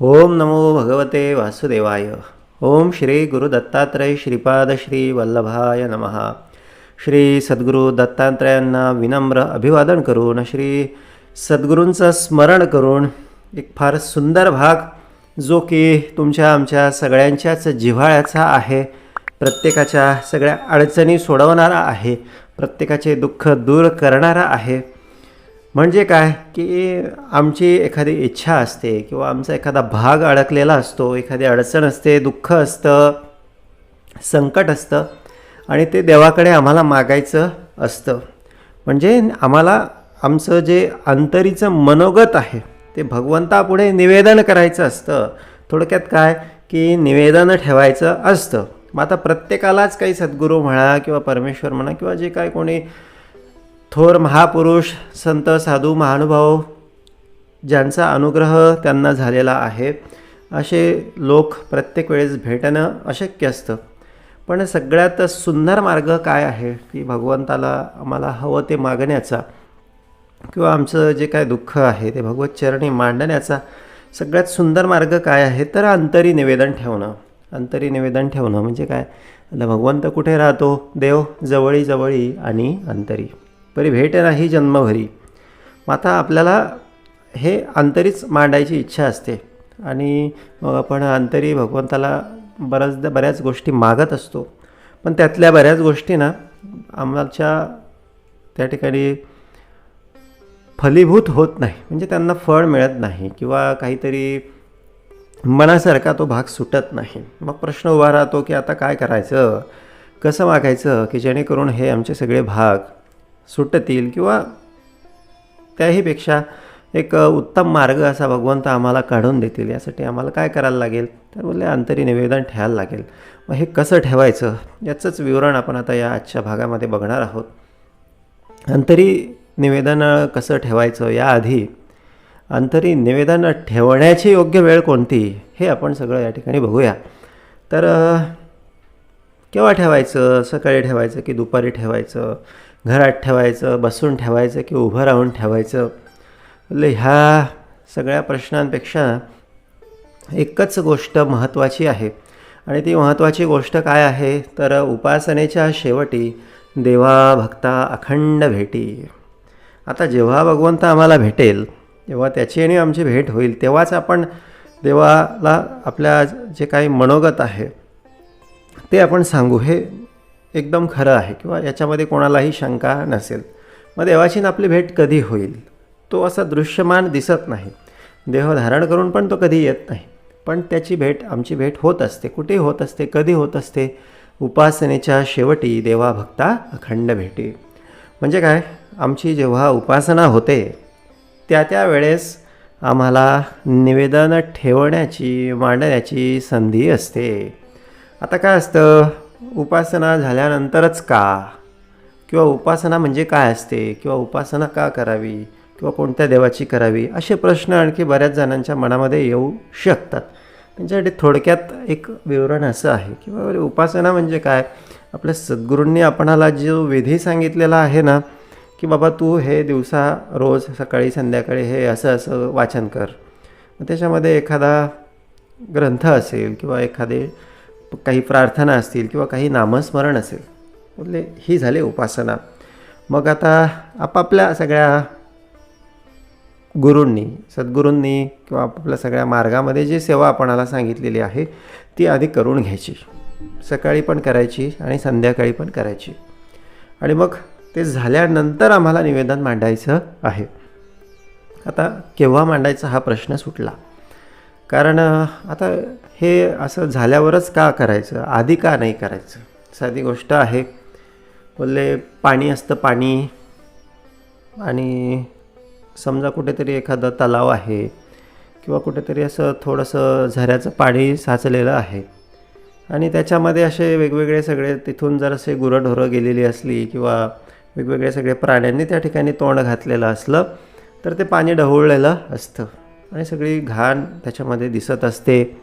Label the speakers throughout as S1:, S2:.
S1: ओम नमो भगवते वासुदेवाय। ओम श्री गुरु दत्तात्रय श्रीपाद श्री वल्लभाय नमः। श्री सद्गुरू दत्तात्रयांना विनम्र अभिवादन करून श्री सद्गुरूंचं स्मरण करून एक फार सुंदर भाग जो की तुमच्या आमच्या सगळ्यांच्याच जिव्हाळ्याचा आहे प्रत्येकाच्या सगळ्या अडचणी सोडवणारा आहे प्रत्येकाचे दुःख दूर करणारा आहे म्हणजे काय? की आमची एखादी इच्छा असते किंवा आमचा एखादा भाग अडकलेला असतो एखादी अडचण असते दुःख असतं संकट असतं आणि ते देवाकडे आम्हाला मागायचं असतं. म्हणजे आम्हाला आमचं जे अंतरीचं मनोगत आहे ते भगवंतापुढे निवेदन करायचं असतं. थोडक्यात काय? की निवेदन ठेवायचं असतं. मग आता प्रत्येकालाच काही सद्गुरू म्हणा किंवा परमेश्वर म्हणा किंवा जे काय कोणी थोर महापुरुष संत साधू महानुभाव ज्यांचा अनुग्रह त्यांना झालेला आहे असे लोक प्रत्येक वेळेस भेटणं अशक्य असतं. पण सगळ्यात सुंदर मार्ग काय आहे? की भगवंताला आम्हाला हवं ते मागण्याचा किंवा आमचं जे काय दुःख आहे ते भगवत चरणी मांडण्याचा सगळ्यात सुंदर मार्ग काय आहे? तर अंतरी निवेदन ठेवणं. अंतरी निवेदन ठेवणं म्हणजे काय? आता भगवंत कुठे राहतो? देव जवळी जवळी आणि अंतरी. परी भेट नाही जन्मभरी. मग आता आपल्याला हे अंतरीच मांडायची इच्छा असते. आणि मग आपण अंतरी भगवंताला बऱ्याचदा बऱ्याच गोष्टी मागत असतो. पण त्यातल्या बऱ्याच गोष्टी ना आम्हाच्या त्या ठिकाणी फलीभूत होत नाही. म्हणजे त्यांना फळ मिळत नाही किंवा काहीतरी मनासारखा तो भाग सुटत नाही. मग प्रश्न उभा राहतो की आता काय करायचं? कसं मागायचं? की जेणेकरून हे आमचे सगळे भाग सुटतील किंवा त्याहीपेक्षा एक उत्तम मार्ग असा भगवंत आम्हाला काढून देतील. यासाठी आम्हाला काय करायला लागेल? तर बोलले अंतरी निवेदन ठेवायला लागेल. मग हे कसं ठेवायचं? याचंच विवरण आपण आता या आजच्या भागामध्ये बघणार आहोत. अंतरी निवेदन कसं ठेवायचं? याआधी अंतरी निवेदन ठेवण्याची योग्य वेळ कोणती? हे आपण सगळं या ठिकाणी बघूया. तर केव्हा ठेवायचं? सकाळी ठेवायचं की दुपारी ठेवायचं? घरात ठेवायचं बसून ठेवायचं की उभं राहून ठेवायचं? म्हणजे ह्या सगळ्या प्रश्नांपेक्षा एकच गोष्ट महत्त्वाची आहे. आणि ती महत्त्वाची गोष्ट काय आहे? तर उपासनेच्या शेवटी देवा भक्ता अखंड भेटी. आता जेव्हा भगवंत आम्हाला भेटेल तेव्हा त्याची आणि आमची भेट होईल. तेव्हाच आपण देवाला आपल्या जे काही मनोगत आहे ते आपण सांगू. हे एकदम खरं आहे किंवा याच्यामध्ये कोणालाही शंका नसेल. मग देवाची ना आपली भेट कधी होईल? तो असा दृश्यमान दिसत नाही. देह धारण करून पण तो कधी येत नाही. पण त्याची भेट आमची भेट होत असते. कुठे होत असते? कधी होत असते? उपासनेच्या शेवटी देवा भक्ता अखंड भेटी. म्हणजे काय? आमची जेव्हा उपासना होते त्या त्या वेळेस आम्हाला निवेदन ठेवण्याची मांडण्याची संधी असते. आता काय असतं? उपासना झाल्यानंतरच का? किंवा उपासना म्हणजे काय असते? किंवा उपासना का करावी? किंवा कोणत्या देवाची करावी? असे प्रश्न आणखी बऱ्याच जणांच्या मनामध्ये येऊ शकतात. त्यांच्यासाठी थोडक्यात एक विवरण असं आहे किंवा उपासना म्हणजे काय? आपल्या सद्गुरूंनी आपणाला जो विधी सांगितलेला आहे ना की बाबा तू हे दिवसा रोज सकाळी संध्याकाळी हे असं असं वाचन कर. मग त्याच्यामध्ये एखादा ग्रंथ असेल किंवा एखादे काही प्रार्थना असतील किंवा काही नामस्मरण असेल म्हणजे ही झाले उपासना. मग आता आपापल्या सगळ्या गुरूंनी सद्गुरूंनी किंवा आपापल्या सगळ्या मार्गामध्ये जी सेवा आपणाला सांगितलेली आहे ती आधी करून घ्यायची. सकाळी पण करायची आणि संध्याकाळी पण करायची. आणि मग ते झाल्यानंतर आम्हाला निवेदन मांडायचं आहे. आता केव्हा मांडायचा हा प्रश्न सुटला? कारण आता हे असं झाल्यावरच का करायचं? आधी का नाही करायचं? साधी गोष्ट आहे. बोलले पाणी असतं पाणी. आणि समजा कुठेतरी एखादं तलाव आहे किंवा कुठेतरी असं थोडंसं झऱ्याचं पाणी साचलेलं आहे. आणि त्याच्यामध्ये असे वेगवेगळे सगळे तिथून जर असे गुरंढोरं गेलेली असली किंवा वेगवेगळे सगळे प्राण्यांनी त्या ठिकाणी तोंड घातलेलं असलं तर ते पाणी ढवळलेलं असतं. आणि सगळी घाण त्याच्यामध्ये दिसत असते.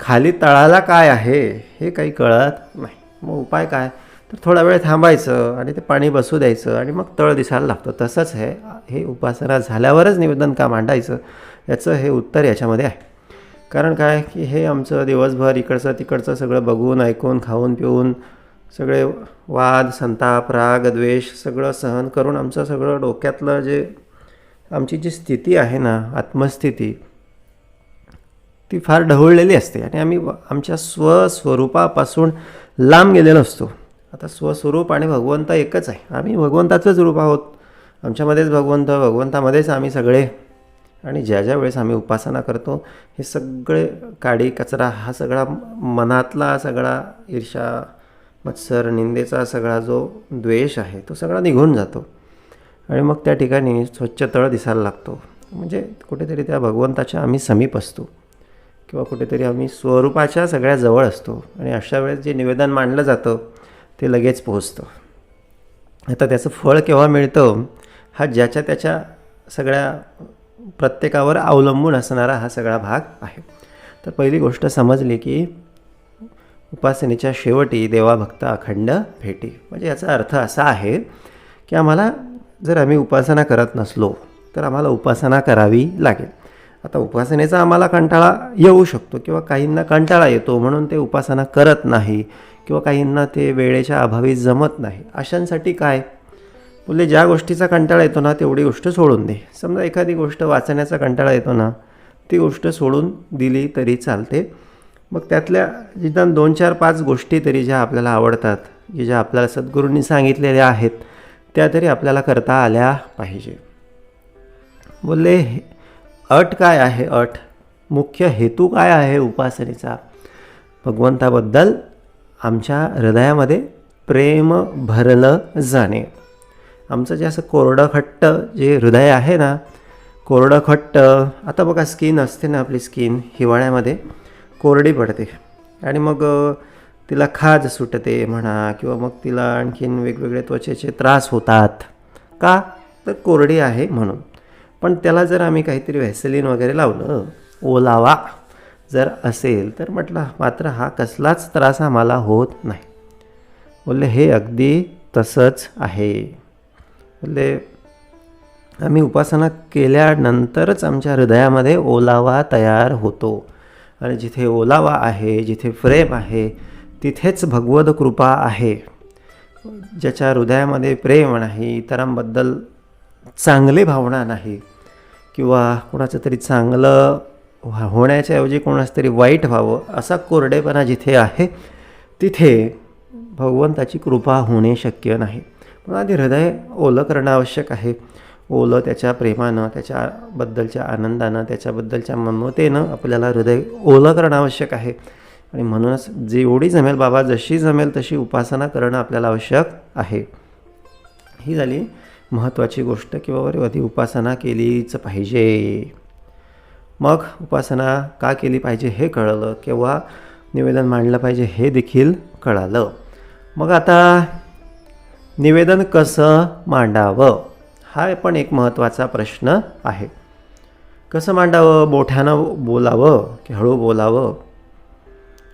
S1: खाली तळाला काय आहे हे काही कळत नाही. मग उपाय काय? तर थोडा वेळ थांबायचं आणि ते पाणी बसू द्यायचं आणि मग तळ दिसायला लागतं. तसंच हे हे उपासना झाल्यावरच निवेदन का मांडायचं? याचं हे उत्तर याच्यामध्ये आहे. कारण काय? की हे आमचं दिवसभर इकडचं तिकडचं सगळं बघून ऐकून खाऊन पिऊन सगळे वाद संताप राग द्वेष सगळं सहन करून आमचं सगळं डोक्यातलं जे आमची जी स्थिती आहे ना आत्मस्थिती ती फार ढवळलेली असते. आणि आम्ही आमच्या स्वस्वरूपापासून लांब गेलेलो असतो. आता स्वस्वरूप आणि भगवंत एकच आहे. आम्ही भगवंताचंच रूप आहोत. आमच्यामध्येच भगवंत भगवंतामध्येच आम्ही सगळे. आणि ज्या ज्या वेळेस आम्ही उपासना करतो हे सगळे काडी कचरा हा सगळा मनातला सगळा ईर्षा मत्सर निंदेचा सगळा जो द्वेष आहे तो सगळा निघून जातो. आणि मग त्या ठिकाणी स्वच्छ तळ दिसायला लागतो. म्हणजे कुठेतरी त्या भगवंताच्या आम्ही समीप असतो. किंवा कुठेतरी आम्ही स्वरूपाच्या सगळ्या जवळ असतो. आणि अशा वेळेस जे निवेदन मांडलं जातं ते लगेच पोहोचतं. आता त्याचं फळ केव्हा मिळतं हा ज्याच्या त्याच्या सगळ्या प्रत्येकावर अवलंबून असणारा हा सगळा भाग आहे. तर पहिली गोष्ट समजली की उपासनेच्या शेवटी देवाभक्त अखंड भेटी. म्हणजे याचा अर्थ असा आहे की आम्हाला जर आम्ही उपासना करत नसलो तर आम्हाला उपासना करावी लागेल. आता उपासनेचा आम्हाला कंटाळा येऊ शकतो किंवा काहींना कंटाळा येतो म्हणून ते उपासना करत नाही किंवा काहींना ते वेळेच्या अभावी जमत नाही. अशांसाठी काय? बोलले ज्या गोष्टीचा कंटाळा येतो ना तेवढी गोष्ट सोडून दे. समजा एखादी गोष्ट वाचण्याचा कंटाळा येतो ना ती गोष्ट सोडून दिली तरी चालते. मग त्यातल्या निदान दोन चार पाच गोष्टी तरी ज्या आपल्याला आवडतात की ज्या आपल्याला सद्गुरूंनी सांगितलेल्या आहेत त्या तरी आपल्याला करता आल्या पाहिजे. बोलले हे- अट काय आहे अट? मुख्य हेतू काय आहे उपासनेचा? भगवंताबद्दल आमच्या हृदयामध्ये प्रेम भरलं जाणे. आमचं जे असं कोरडं खट्ट जे हृदय आहे ना कोरडं खट्ट आता बघा स्किन असते ना आपली स्किन हिवाळ्यामध्ये कोरडी पडते. आणि मग तिला खाज सुटते म्हणा किंवा मग तिला आणखीन वेगवेगळे त्वचेचे त्रास होतात. का? तर कोरडी आहे म्हणून. पण त्याला जर आम्ही काहीतरी व्हॅसेलिन वगैरे लावलं ओलावा जर असेल तर म्हटलं मात्र हा कसलाच त्रास आम्हाला होत नाही. बोलले हे अगदी तसंच आहे. बोलले आम्ही उपासना केल्यानंतरच आमच्या हृदयामध्ये ओलावा तयार होतो. आणि जिथे ओलावा आहे जिथे फ्रेम आहे तिथेच भगवद कृपा आहे. ज्याच्या हृदयामध्ये प्रेम नाही इतरांबद्दल चांगली भावना नाही किंवा कोणाचं तरी चांगलं व्हा- होण्याच्या ऐवजी कोणाचं तरी वाईट व्हावं असा कोरडेपणा जिथे आहे तिथे भगवंताची कृपा होणे शक्य नाही. पण आधी हृदय ओलं करणं आवश्यक आहे. ओलं त्याच्या प्रेमानं त्याच्याबद्दलच्या आनंदानं त्याच्याबद्दलच्या ममतेनं आपल्याला हृदय ओलं करणं आवश्यक आहे. आणि म्हणूनच जेवढी जमेल बाबा जशी जमेल तशी उपासना करणं आपल्याला आवश्यक आहे. ही झाली महत्त्वाची गोष्ट की बाबा रे आधी उपासना केलीच पाहिजे. मग उपासना का केली पाहिजे हे कळलं किंवा निवेदन मांडलं पाहिजे हे देखील कळालं. मग आता निवेदन कसं मांडावं? हा पण एक महत्त्वाचा प्रश्न आहे. कसं मांडावं? मोठ्यानं बोलावं की हळू बोलावं?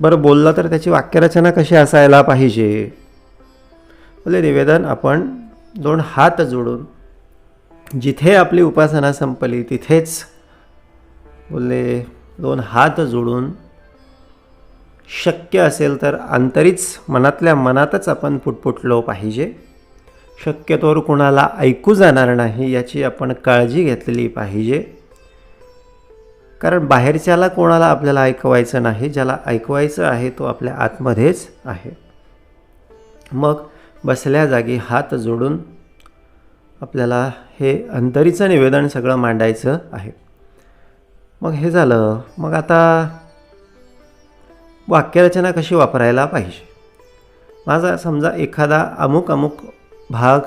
S1: बरं बोललं तर त्याची वाक्यरचना कशी असायला पाहिजे? बोले निवेदन आपण दोन हात जोडून जिथे आपली उपासना संपली तिथेच बोलले दोन हात जोडून शक्य असेल तर आंतरीच मनातल्या मनातच आपण पुटपुटलो पाहिजे. शक्यतोवर कुणाला ऐकू जाणार नाही याची आपण काळजी घेतलेली पाहिजे. कारण बाहेरच्याला कोणाला आपल्याला ऐकवायचं नाही ज्याला ऐकवायचं आहे तो आपल्या आतमध्येच आहे. मग बसल्या जागी हात जोडून आपल्याला हे अंतरीचं निवेदन सगळं मांडायचं आहे. मग हे झालं. मग आता वाक्यरचना कशी वापरायला पाहिजे? माझा समजा एखादा अमुक अमुक भाग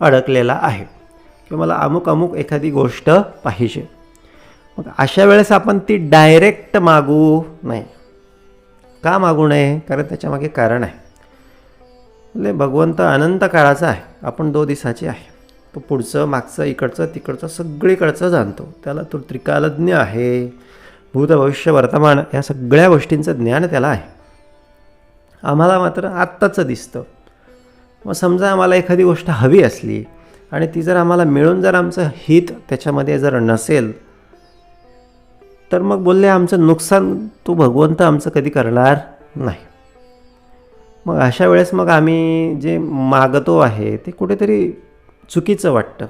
S1: अडकलेला आहे किंवा मला अमुक अमुक एखादी गोष्ट पाहिजे. मग अशा वेळेस आपण ती डायरेक्ट मागू नये. का मागू नये? कारण त्याच्यामागे कारण आहे. म्हणजे भगवंत अनंत काळाचा आहे. आपण दो दिवसाचे आहे. तो पुढचं मागचं इकडचं तिकडचं सगळीकडचं जाणतो. त्याला तो त्रिकालज्ञ आहे. भूत भविष्य वर्तमान या सगळ्या गोष्टींचं ज्ञान त्याला आहे. आम्हाला मात्र आत्ताचं दिसतं. मग समजा आम्हाला एखादी गोष्ट हवी असली आणि ती जर आम्हाला मिळून जर आमचं हित त्याच्यामध्ये जर नसेल तर मग बोलले आमचं नुकसान तो भगवंत आमचं कधी करणार नाही. मग अशा वेळेस मग आम्ही जे मागतो आहे ते कुठेतरी चुकीचं वाटतं.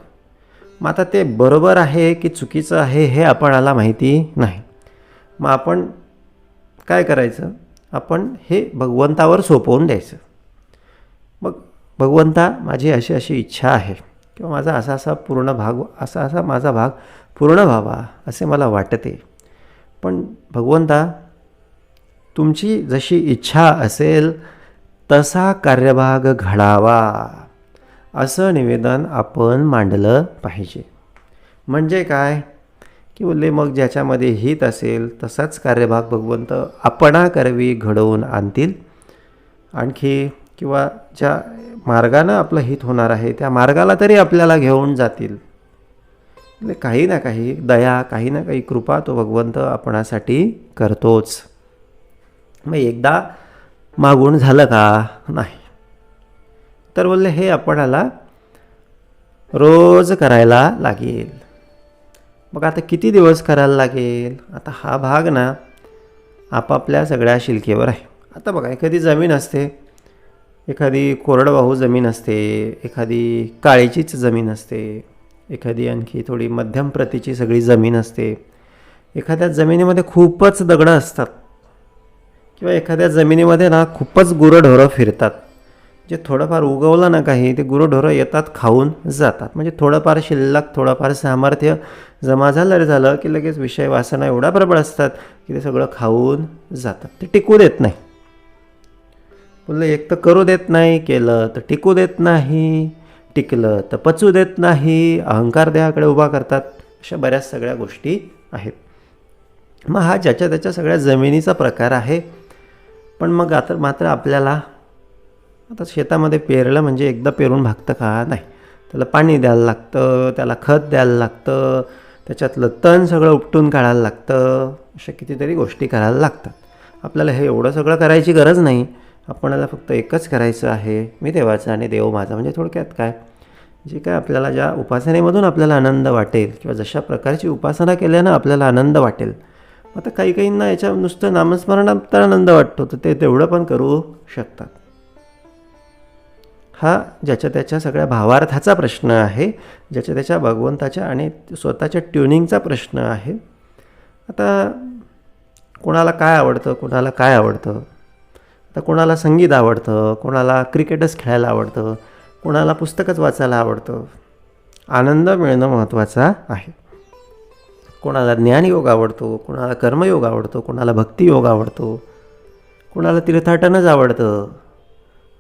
S1: मग आता ते बरोबर आहे की चुकीचं आहे हे आपणाला माहिती नाही. मग आपण काय करायचं? आपण हे भगवंतावर सोपवून द्यायचं. मग भगवंता माझी अशी अशी इच्छा आहे किंवा माझा असा असा पूर्ण भाग असा असा माझा भाग पूर्ण व्हावा असे मला वाटते. पण भगवंता तुमची जशी इच्छा असेल तसा कार्यभाग घडावा असं निवेदन आपण मांडलं पाहिजे. म्हणजे काय? की बोलले मग ज्याच्यामध्ये हित असेल तसाच कार्यभाग भगवंत आपणाकरवी घडवून आणतील. आणखी किंवा ज्या मार्गानं आपलं हित होणार आहे त्या मार्गाला तरी आपल्याला घेऊन जातील. काही ना काही. दया काही ना काही कृपा तो भगवंत आपणासाठी करतोच. मग एकदा मागून झालं का? नाही. तर बोलले हे आपणाला रोज करायला लागेल. मग आता किती दिवस करायला लागेल? आता हा भाग ना आपापल्या सगळ्या शिलकेवर आहे. आता बघा एखादी जमीन असते एखादी कोरडवाहू जमीन असते एखादी काळीचीच जमीन असते एखादी आणखी थोडी मध्यम प्रतीची सगळी जमीन असते. एखाद्या जमिनीमध्ये खूपच दगडं असतात. किंवा एखाद्या जमिनीमध्ये ना खूपच गुरंढोरं फिरतात. जे थोडंफार उगवलं ना काही ते गुरंढोरं येतात खाऊन जातात. म्हणजे थोडंफार शिल्लक थोडंफार सामर्थ्य जमा झालं रे झालं की लगेच विषय वासना एवढा प्रबळ असतात की ते सगळं खाऊन जातात. ते टिकू देत नाही. बोललं एक तर करू देत नाही केलं तर टिकू देत नाही. टिकलं तर पचू देत नाही अहंकार देहाकडे उभा करतात अशा बऱ्याच सगळ्या गोष्टी आहेत. मग हा ज्याच्या त्याच्या सगळ्या जमिनीचा प्रकार आहे. पण मग आता मात्र आपल्याला आता शेतामध्ये पेरलं म्हणजे एकदा पेरून भागतं का? नाही. त्याला पाणी द्यायला लागतं त्याला खत द्यायला लागतं त्याच्यातलं तण सगळं उपटून काढायला लागतं अशा कितीतरी गोष्टी करायला लागतात. आपल्याला हे एवढं सगळं करायची गरज नाही. आपणाला फक्त एकच करायचं आहे मी देवाचा आणि देव माझा. म्हणजे थोडक्यात काय? जे काय आपल्याला ज्या उपासनेमधून आपल्याला आनंद वाटेल किंवा जशा प्रकारची उपासना केल्यानं आपल्याला आनंद वाटेल. आता काही काहींना याच्या नुसतं नामस्मरणात तर आनंद वाटतो तर ते तेवढं पण करू शकतात. हा ज्याच्या त्याच्या सगळ्या भावार्थाचा प्रश्न आहे ज्याच्या त्याच्या भगवंताच्या आणि स्वतःच्या ट्युनिंगचा प्रश्न आहे. आता कोणाला काय आवडतं कोणाला काय आवडतं? तर कोणाला संगीत आवडतं कोणाला क्रिकेटच खेळायला आवडतं कोणाला पुस्तकच वाचायला आवडतं. आनंद मिळणं महत्त्वाचा आहे. कोणाला ज्ञानयोग आवडतो कोणाला कर्मयोग आवडतो कोणाला भक्तियोग आवडतो कोणाला तीर्थाटनच आवडतं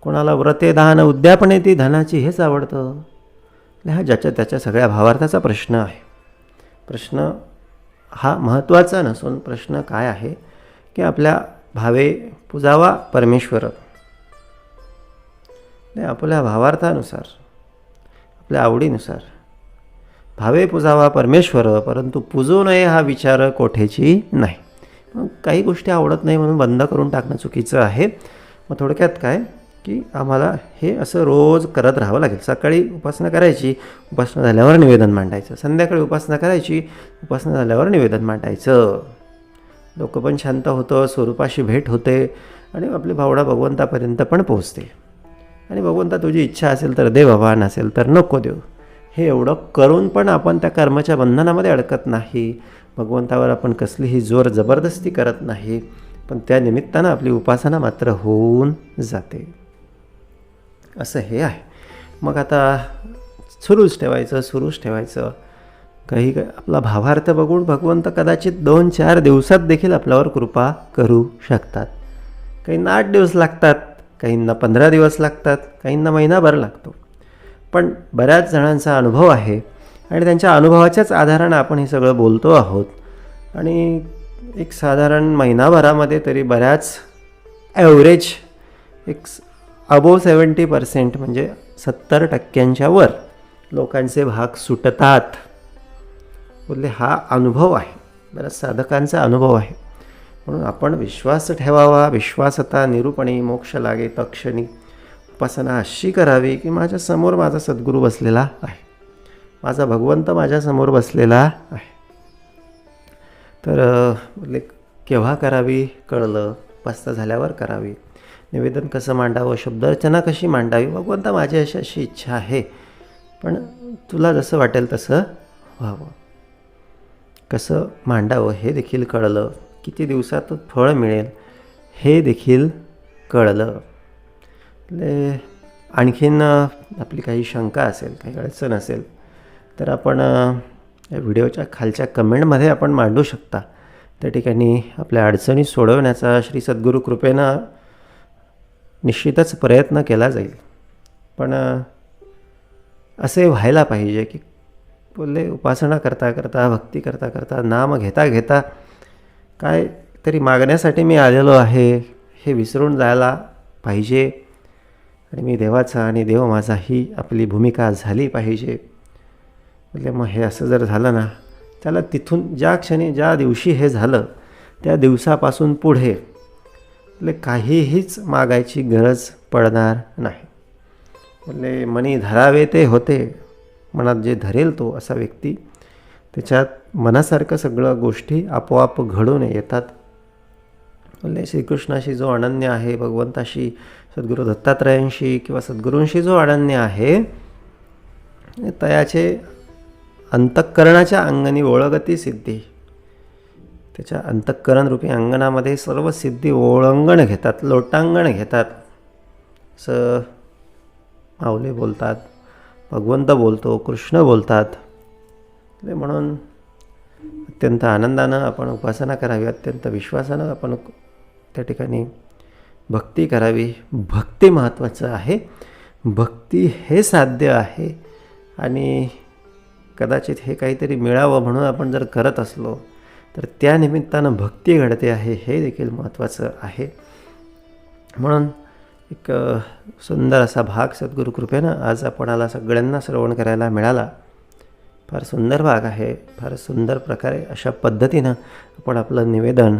S1: कोणाला व्रते दान उद्यापने ती धनाची हेच आवडतं. हा ज्याच्या त्याच्या सगळ्या भावार्थाचा प्रश्न आहे. प्रश्न हा महत्त्वाचा नसून प्रश्न काय आहे? की आपल्या भावे पुजावा परमेश्वर. नाही आपल्या भावार्थानुसार आपल्या आवडीनुसार. भावे पुजावा परमेश्वर परंतु पूजू नये हा विचार कोठेची नाही. मग काही गोष्टी आवडत नाही म्हणून बंद करून टाकणं चुकीचं आहे. मग थोडक्यात काय? की आम्हाला हे असं रोज करत राहावं लागेल. सकाळी उपासना करायची उपासना झाल्यावर निवेदन मांडायचं. संध्याकाळी उपासना करायची उपासना झाल्यावर निवेदन मांडायचं. डोकं पण शांत होतं स्वरूपाशी भेट होते आणि आपली भावना भगवंतापर्यंत पण पोहोचते. आणि भगवंता तुझी इच्छा असेल तर दे बाबा नसेल तर नको देऊ. हे एवढं करून पण आपण त्या कर्माच्या बंधनामध्ये अडकत नाही. भगवंतावर आपण कसलीही जोर जबरदस्ती करत नाही पण त्या निमित्तानं आपली उपासना मात्र होऊन जाते. असं हे आहे. मग आता सुरूच ठेवायचं सुरूच ठेवायचं. काही आपला भावार्थ बघून भगवंत कदाचित दोन चार दिवसात देखील आपल्यावर कृपा करू शकतात. काहींना आठ दिवस लागतात काहींना पंधरा दिवस लागतात काहींना महिनाभर लागतो. पण बऱ्याच जणांचा अनुभव आहे आणि त्यांच्या अनुभवाच्याच आधारानं आपण हे सगळं बोलतो आहोत. आणि एक साधारण महिनाभरामध्ये तरी बऱ्याच ॲव्हरेज एक अबोव सेवन्टी पर्सेंट म्हणजे सत्तर टक्क्यांच्या वर लोकांचे भाग सुटतात. बोलले हा अनुभव आहे. बऱ्याच साधकांचा अनुभव आहे. म्हणून आपण विश्वास ठेवावा विश्वासता निरूपणी मोक्ष लागे तक्षणी उपासना अशी करावी की माझ्यासमोर माझा सद्गुरू बसलेला आहे. माझा भगवंत माझ्यासमोर बसलेला आहे. तर बोलले केव्हा करावी? कळलं. पास्ता झाल्यावर करावी. निवेदन कसं मांडावं? शब्दरचना कशी मांडावी? भगवंता माझी अशी अशी इच्छा आहे. पण तुला जसं वाटेल तसं व्हावं. कसं मांडावं हे देखील कळलं. किती दिवसात फळ मिळेल हे देखील कळलं. आणखीन आपली काही शंका असेल काही अडचण असेल तर आपण या व्हिडिओच्या खालच्या कमेंटमध्ये आपण मांडू शकता. त्या ठिकाणी आपल्या अडचणी सोडवण्याचा श्री सद्गुरू कृपेनं निश्चितच प्रयत्न केला जाईल. पण असे व्हायला पाहिजे की बोलले उपासना करता करता भक्ती करता करता नाम घेता घेता काय तरी मागण्यासाठी मी आलेलो आहे हे विसरून जायला पाहिजे. आणि मी देवाचा आणि देव माझा ही आपली भूमिका झाली पाहिजे. म्हणजे मग हे असं जर झालं ना त्याला तिथून ज्या क्षणी ज्या दिवशी हे झालं त्या दिवसापासून पुढे म्हणजे काहीहीच मागायची गरज पडणार नाही. म्हणजे मनी धरावे ते होते. मनात जे धरेल तो असा व्यक्ती त्याच्यात मनासारखं सगळं गोष्टी आपोआप घडून येतात. म्हणजे श्रीकृष्णाशी जो अनन्य आहे भगवंताशी सद्गुरू दत्तात्रयांशी किंवा सद्गुरूंशी जो अनन्य आहे तयाचे अंतःकरणाच्या अंगणी ओळगती सिद्धी. त्याच्या अंतःकरणरूपी अंगणामध्ये सर्व सिद्धी ओळंगण घेतात लोटांगण घेतात. असं माऊली बोलतात. भगवंत बोलतो कृष्ण बोलतात. ते म्हणून अत्यंत आनंदानं आपण उपासना करावी अत्यंत विश्वासानं आपण त्या ठिकाणी भक्ती करावी. भक्ती महत्त्वाचं आहे. भक्ती हे साध्य आहे. आणि कदाचित हे काहीतरी मिळावं म्हणून आपण जर करत असलो तर त्या निमित्तानं भक्ती घडते आहे हे देखील महत्त्वाचं आहे. म्हणून एक सुंदर असा भाग सद्गुरू कृपेनं आज आपणाला सगळ्यांना श्रवण करायला मिळाला. फार सुंदर भाग आहे. फार सुंदर प्रकारे अशा पद्धतीनं आपण आपलं निवेदन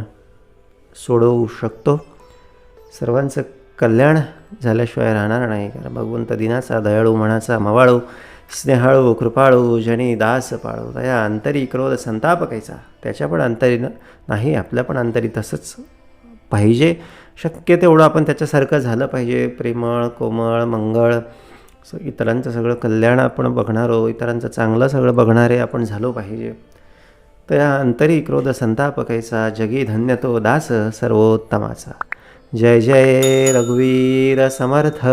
S1: सोडवू शकतो. सर्वांचं कल्याण झाल्याशिवाय राहणार नाही. कारण भगवंत दिनाचा दयाळू मनाचा मवाळू स्नेहाळू कृपाळू जनी दास पाळू दया अंतरी क्रोध संताप कैचा त्याच्या पण अंतरी नाही आपल्या पण अंतरी तसंच पाहिजे. शक्य तेवढं आपण त्याच्यासारखं झालं पाहिजे. प्रेमळ कोमळ मंगळ इतरांचं सगळं कल्याण आपण बघणारो इतरांचं चांगलं सगळं बघणारे आपण झालो पाहिजे. तर या अंतरी क्रोध संताप कैसा जगी धन्य तो दास सर्वोत्तमाचा. जय जय रघुवीर समर्थ.